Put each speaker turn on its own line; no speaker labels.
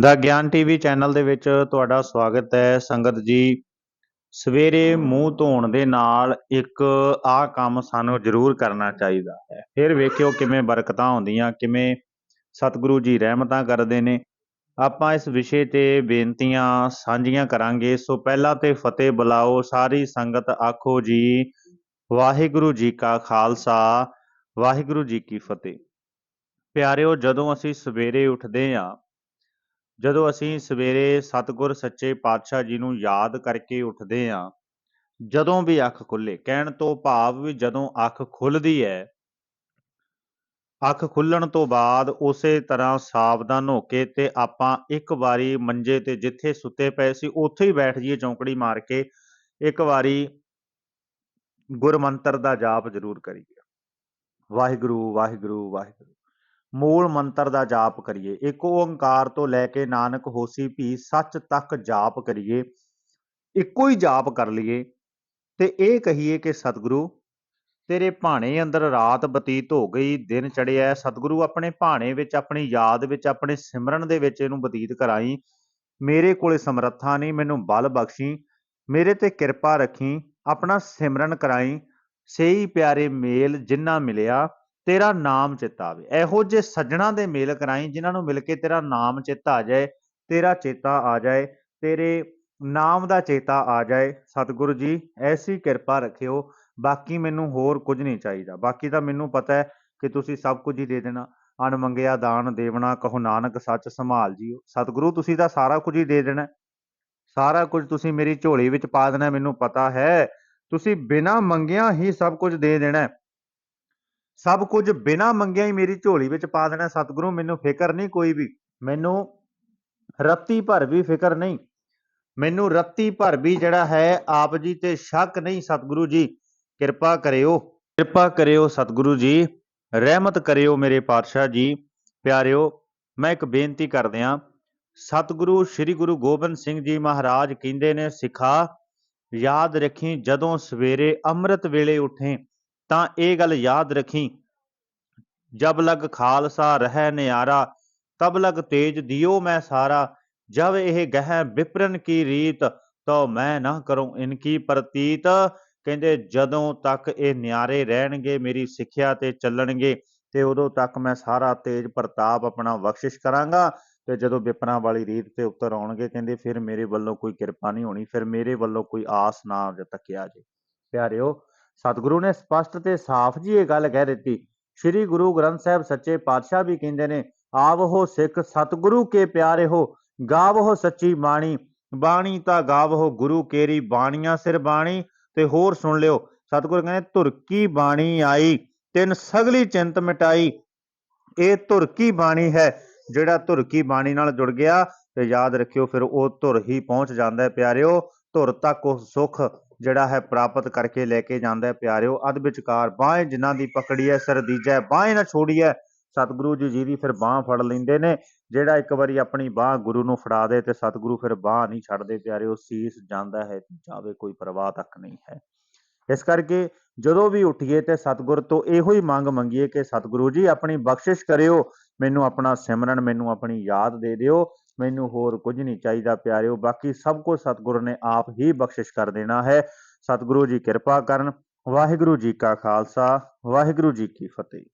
ਦਾ ਗਿਆਨ TV channel ਦੇ ਵਿੱਚ ਤੁਹਾਡਾ ਸਵਾਗਤ ਹੈ। ਸੰਗਤ ਜੀ, ਸਵੇਰੇ ਮੂੰਹ ਧੋਣ ਦੇ ਨਾਲ ਇੱਕ ਆਹ ਕੰਮ ਸਾਨੂੰ ਜ਼ਰੂਰ ਕਰਨਾ ਚਾਹੀਦਾ ਹੈ। ਫਿਰ ਵੇਖਿਓ ਕਿਵੇਂ ਬਰਕਤਾਂ ਆਉਂਦੀਆਂ ਕਿਵੇਂ ਸਤਿਗੁਰੂ ਜੀ ਰਹਿਮਤਾਂ ਕਰਦੇ ਨੇ। ਆਪਾਂ ਇਸ ਵਿਸ਼ੇ ਤੇ ਬੇਨਤੀਆਂ ਸਾਂਝੀਆਂ ਕਰਾਂਗੇ। ਸੋ ਪਹਿਲਾਂ ਤੇ ਫਤਿਹ ਬੁਲਾਓ। ਸਾਰੀ ਸੰਗਤ ਆਖੋ ਜੀ, ਵਾਹਿਗੁਰੂ ਜੀ ਕਾ ਖਾਲਸਾ, ਵਾਹਿਗੁਰੂ ਜੀ ਕੀ ਫਤਿਹ। ਪਿਆਰਿਓ, ਜਦੋਂ ਅਸੀਂ ਸਵੇਰੇ ਉੱਠਦੇ ਹਾਂ ਜਦੋਂ ਅਸੀਂ ਸਵੇਰੇ ਸਤਿਗੁਰ ਸੱਚੇ ਪਾਤਸ਼ਾਹ ਜੀ ਨੂੰ ਯਾਦ ਕਰਕੇ ਉੱਠਦੇ ਹਾਂ, ਜਦੋਂ ਵੀ ਅੱਖ ਖੁੱਲੇ, ਕਹਿਣ ਤੋਂ ਭਾਵ ਵੀ ਜਦੋਂ ਅੱਖ ਖੁੱਲਦੀ ਹੈ, ਅੱਖ ਖੁੱਲਣ ਤੋਂ ਬਾਅਦ ਉਸੇ ਤਰ੍ਹਾਂ ਸਾਵਧਾਨ ਹੋ ਕੇ ਤੇ ਆਪਾਂ ਇੱਕ ਵਾਰੀ ਮੰਜੇ ਤੇ ਜਿੱਥੇ ਸੁੱਤੇ ਪਏ ਸੀ, ਉੱਥੇ ਹੀ ਬੈਠ ਜਾਈਏ ਚੌਂਕੜੀ ਮਾਰ ਕੇ, ਇੱਕ ਵਾਰੀ ਗੁਰਮੰਤਰ ਦਾ ਜਾਪ ਜ਼ਰੂਰ ਕਰੀਏ। ਵਾਹਿਗੁਰੂ ਵਾਹਿਗੁਰੂ ਵਾਹਿਗੁਰੂ। ਮੂਲ ਮੰਤਰ ਦਾ ਜਾਪ ਕਰੀਏ। ਇੱਕ ਓੰਕਾਰ ਤੋਂ ਲੈ ਕੇ ਨਾਨਕ ਹੋਸੀ ਭੀ ਸੱਚ ਤੱਕ ਜਾਪ ਕਰੀਏ। ਇੱਕੋ ਹੀ ਜਾਪ ਕਰ ਲਈਏ ਤੇ ਇਹ ਕਹੀਏ ਕਿ ਸਤਿਗੁਰੂ, ਤੇਰੇ ਭਾਣੇ ਅੰਦਰ ਰਾਤ ਬਤੀਤ ਹੋ ਗਈ, ਦਿਨ ਚੜਿਆ ਸਤਿਗੁਰੂ ਆਪਣੇ ਭਾਣੇ ਵਿੱਚ, ਆਪਣੀ ਯਾਦ ਵਿੱਚ, ਆਪਣੇ ਸਿਮਰਨ ਦੇ ਵਿੱਚ ਇਹਨੂੰ ਬਤੀਤ ਕਰਾਈ। ਮੇਰੇ ਕੋਲੇ ਸਮਰੱਥਾ ਨਹੀਂ, ਮੈਨੂੰ ਬਲ ਬਖਸ਼ੀ, ਮੇਰੇ ਤੇ ਕਿਰਪਾ ਰੱਖੀ, ਆਪਣਾ ਸਿਮਰਨ ਕਰਾਈ। ਸਹੀ ਪਿਆਰੇ ਮੇਲ ਜਿੰਨਾ ਮਿਲਿਆ ਤੇਰਾ ਨਾਮ ਚਿੱਤ ਆਵੇ। ਇਹੋ ਜੇ ਸੱਜਣਾ ਦੇ ਮੇਲ ਕਰਾਈ, ਜਿਨ੍ਹਾਂ ਨੂੰ ਮਿਲ ਕੇ ਤੇਰਾ ਨਾਮ ਚੇਤਾ ਆ ਜਾਏ, ਤੇਰਾ ਚੇਤਾ ਆ ਜਾਏ, ਤੇਰੇ ਨਾਮ ਦਾ ਚੇਤਾ ਆ ਜਾਏ। ਸਤਿਗੁਰੂ ਜੀ, ਐਸੀ ਕਿਰਪਾ ਰੱਖਿਓ, ਬਾਕੀ ਮੈਨੂੰ ਹੋਰ ਕੁਝ ਨਹੀਂ ਚਾਹੀਦਾ। ਬਾਕੀ ਤਾਂ ਮੈਨੂੰ ਪਤਾ ਹੈ ਕਿ ਤੁਸੀਂ ਸਭ ਕੁਝ ਹੀ ਦੇ ਦੇਣਾ। ਅਣ ਮੰਗਿਆ ਦਾਨ ਦੇਵਣਾ, ਕਹੋ ਨਾਨਕ ਸੱਚ ਸੰਭਾਲ ਜੀਓ। ਸਤਿਗੁਰੂ, ਤੁਸੀਂ ਤਾਂ ਸਾਰਾ ਕੁਝ ਹੀ ਦੇ ਦੇਣਾ। ਸਾਰਾ ਕੁਝ ਤੁਸੀਂ ਮੇਰੀ ਝੋਲੀ ਵਿੱਚ ਪਾ ਦੇਣਾ, ਮੈਨੂੰ ਪਤਾ ਹੈ। ਤੁਸੀਂ ਬਿਨਾਂ ਮੰਗਿਆ ਹੀ ਸਭ ਕੁਝ ਦੇ ਦੇਣਾ। ਸਭ ਕੁਝ ਬਿਨਾਂ ਮੰਗਿਆ ਹੀ ਮੇਰੀ ਝੋਲੀ ਵਿੱਚ ਪਾ ਦੇਣਾ। ਸਤਿਗੁਰੂ, ਮੈਨੂੰ ਫਿਕਰ ਨਹੀਂ ਕੋਈ ਵੀ। ਮੈਨੂੰ ਰੱਤੀ ਭਰ ਵੀ ਫਿਕਰ ਨਹੀਂ। ਮੈਨੂੰ ਰੱਤੀ ਭਰ ਵੀ ਜਿਹੜਾ ਹੈ ਆਪ ਜੀ ਤੇ ਸ਼ੱਕ ਨਹੀਂ। ਸਤਿਗੁਰੂ ਜੀ, ਕਿਰਪਾ ਕਰਿਓ। ਕਿਰਪਾ ਕਰਿਓ ਸਤਿਗੁਰੂ ਜੀ। ਰਹਿਮਤ ਕਰਿਓ ਮੇਰੇ ਪਾਤਸ਼ਾਹ ਜੀ। ਪਿਆਰਿਓ, ਮੈਂ ਇੱਕ ਬੇਨਤੀ ਕਰਦਿਆਂ ਸਤਿਗੁਰੂ, ਸ੍ਰੀ ਗੁਰੂ ਗੋਬਿੰਦ ਸਿੰਘ ਜੀ ਮਹਾਰਾਜ ਕਹਿੰਦੇ ਨੇ, ਸਿਖਾ, ਯਾਦ ਰੱਖੀ ਜਦੋਂ ਸਵੇਰੇ ਅੰਮ੍ਰਿਤ ਵੇਲੇ ਉਠੇ ਤਾਂ ਇਹ ਗੱਲ ਯਾਦ ਰੱਖੀ, ਜਬ ਲਗ ਖਾਲਸਾ ਰਹਿ ਨਿਆਰਾ, ਤਬ ਲਗ ਤੇਜ ਦਿਓ ਮੈਂ ਸਾਰਾ। ਜਬ ਇਹ ਗਹਿ ਵਿਪਰਨ ਕੀ ਰੀਤ, ਤੋ ਮੈਂ ਨਾ ਕਰੂੰ ਇਨਕੀ ਪ੍ਰਤੀਤ ਕਹਿੰਦੇ, ਜਦੋਂ ਤੱਕ ਇਹ ਨਿਆਰੇ ਰਹਿਣਗੇ, ਮੇਰੀ ਸਿੱਖਿਆ ਤੇ ਚੱਲਣਗੇ, ਤੇ ਉਦੋਂ ਤੱਕ ਮੈਂ ਸਾਰਾ ਤੇਜ ਪ੍ਰਤਾਪ ਆਪਣਾ ਬਖਸ਼ਿਸ਼ ਕਰਾਂਗਾ ਤੇ ਜਦੋਂ ਵਿਪਰਾਂ ਵਾਲੀ ਰੀਤ ਤੇ ਉੱਤਰ ਆਉਣਗੇ, ਕਹਿੰਦੇ, ਫਿਰ ਮੇਰੇ ਵੱਲੋਂ ਕੋਈ ਕਿਰਪਾ ਨਹੀਂ ਹੋਣੀ, ਫਿਰ ਮੇਰੇ ਵੱਲੋਂ ਕੋਈ ਆਸ ਨਾ ਤੱਕਿਆ ਜੇ ਪਿਆਰਿਓ ਸਤਿਗੁਰੂ ਨੇ ਸਪਸ਼ਟ ਤੇ ਸਾਫ਼ ਜੀ ਇਹ ਗੱਲ ਕਹਿ ਦਿੱਤੀ। ਸ੍ਰੀ ਗੁਰੂ ਗ੍ਰੰਥ ਸਾਹਿਬ ਸੱਚੇ ਪਾਤਸ਼ਾਹ ਵੀ ਕਹਿੰਦੇ ਨੇ ਆਵਹੋ ਸਿੱਖ ਸਤਿਗੁਰੂ ਕੇ ਪਿਆਰੇ ਹੋ ਗਾਵਹੋ ਸੱਚੀ ਬਾਣੀ ਬਾਣੀ ਤਾਂ ਗਾਵਹੋ ਗੁਰੂ ਕੇਰੀ ਬਾਣੀਆਂ ਸਿਰ ਬਾਣੀ, ਤੇ ਹੋਰ ਸੁਣ ਲਿਓ, ਸਤਿਗੁਰੂ ਕਹਿੰਦੇ ਧੁਰਕੀ ਬਾਣੀ ਆਈ, ਤਿੰਨ ਸਗਲੀ ਚਿੰਤ ਮਿਟਾਈ, ਇਹ ਧੁਰਕੀ ਬਾਣੀ ਹੈ, ਜਿਹੜਾ ਧੁਰਕੀ ਬਾਣੀ ਨਾਲ ਜੁੜ ਗਿਆ, ਤੇ ਯਾਦ ਰੱਖਿਓ, ਫਿਰ ਉਹ ਧੁਰ ਹੀ ਪਹੁੰਚ ਜਾਂਦਾ ਹੈ, ਪਿਆਰਿਓ, ਧੁਰ ਤੱਕ ਉਹ ਸੁਖ ਜਿਹੜਾ ਹੈ ਪ੍ਰਾਪਤ ਕਰਕੇ ਲੈ ਕੇ ਜਾਂਦਾ ਹੈ ਪਿਆਰਿਓ। ਅਧ ਵਿਚਕਾਰ ਬਾਹ ਜਿਨ੍ਹਾਂ ਦੀ ਪਕੜੀ ਹੈ, ਸਿਰ ਦੀਜੈ ਬਾਹ ਨਾ ਛੋੜੀਐ ਸਤਿਗੁਰੂ ਜੀ ਜੀ ਦੀ ਫਿਰ ਬਾਹ ਫੜ ਲੈਂਦੇ ਨੇ, ਜਿਹੜਾ ਇੱਕ ਵਾਰੀ ਆਪਣੀ ਬਾਹ ਗੁਰੂ ਨੂੰ ਫੜਾ ਦੇ ਤੇ ਸਤਿਗੁਰੂ ਫਿਰ ਬਾਹ ਨਹੀਂ ਛੱਡਦੇ ਪਿਆਰਿਓ, ਸੀਸ ਜਾਂਦਾ ਹੈ, ਜਾਵੇ ਕੋਈ ਪਰਵਾਹ ਤੱਕ ਨਹੀਂ ਹੈ। ਇਸ ਕਰਕੇ ਜਦੋਂ ਵੀ ਉੱਠੀਏ ਤੇ ਸਤਿਗੁਰ ਤੋਂ ਇਹੋ ਹੀ ਮੰਗ ਮੰਗੀਏ ਕਿ ਸਤਿਗੁਰੂ ਜੀ ਆਪਣੀ ਬਖਸ਼ਿਸ਼ ਕਰਿਓ, ਮੈਨੂੰ ਆਪਣਾ ਸਿਮਰਨ, ਮੈਨੂੰ ਆਪਣੀ ਯਾਦ ਦੇ ਦਿਓ। ਮੈਨੂੰ ਹੋਰ ਕੁਝ ਨਹੀਂ ਚਾਹੀਦਾ ਪਿਆਰਿਓ, ਬਾਕੀ ਸਭ ਕੁਝ ਸਤਿਗੁਰ ਨੇ ਆਪ ਹੀ ਬਖਸ਼ਿਸ਼ ਕਰ ਦੇਣਾ ਹੈ। ਸਤਿਗੁਰੂ ਜੀ ਕਿਰਪਾ ਕਰਨ। ਵਾਹਿਗੁਰੂ ਜੀ ਕਾ ਖਾਲਸਾ। ਵਾਹਿਗੁਰੂ ਜੀ ਕੀ ਫਤਿਹ।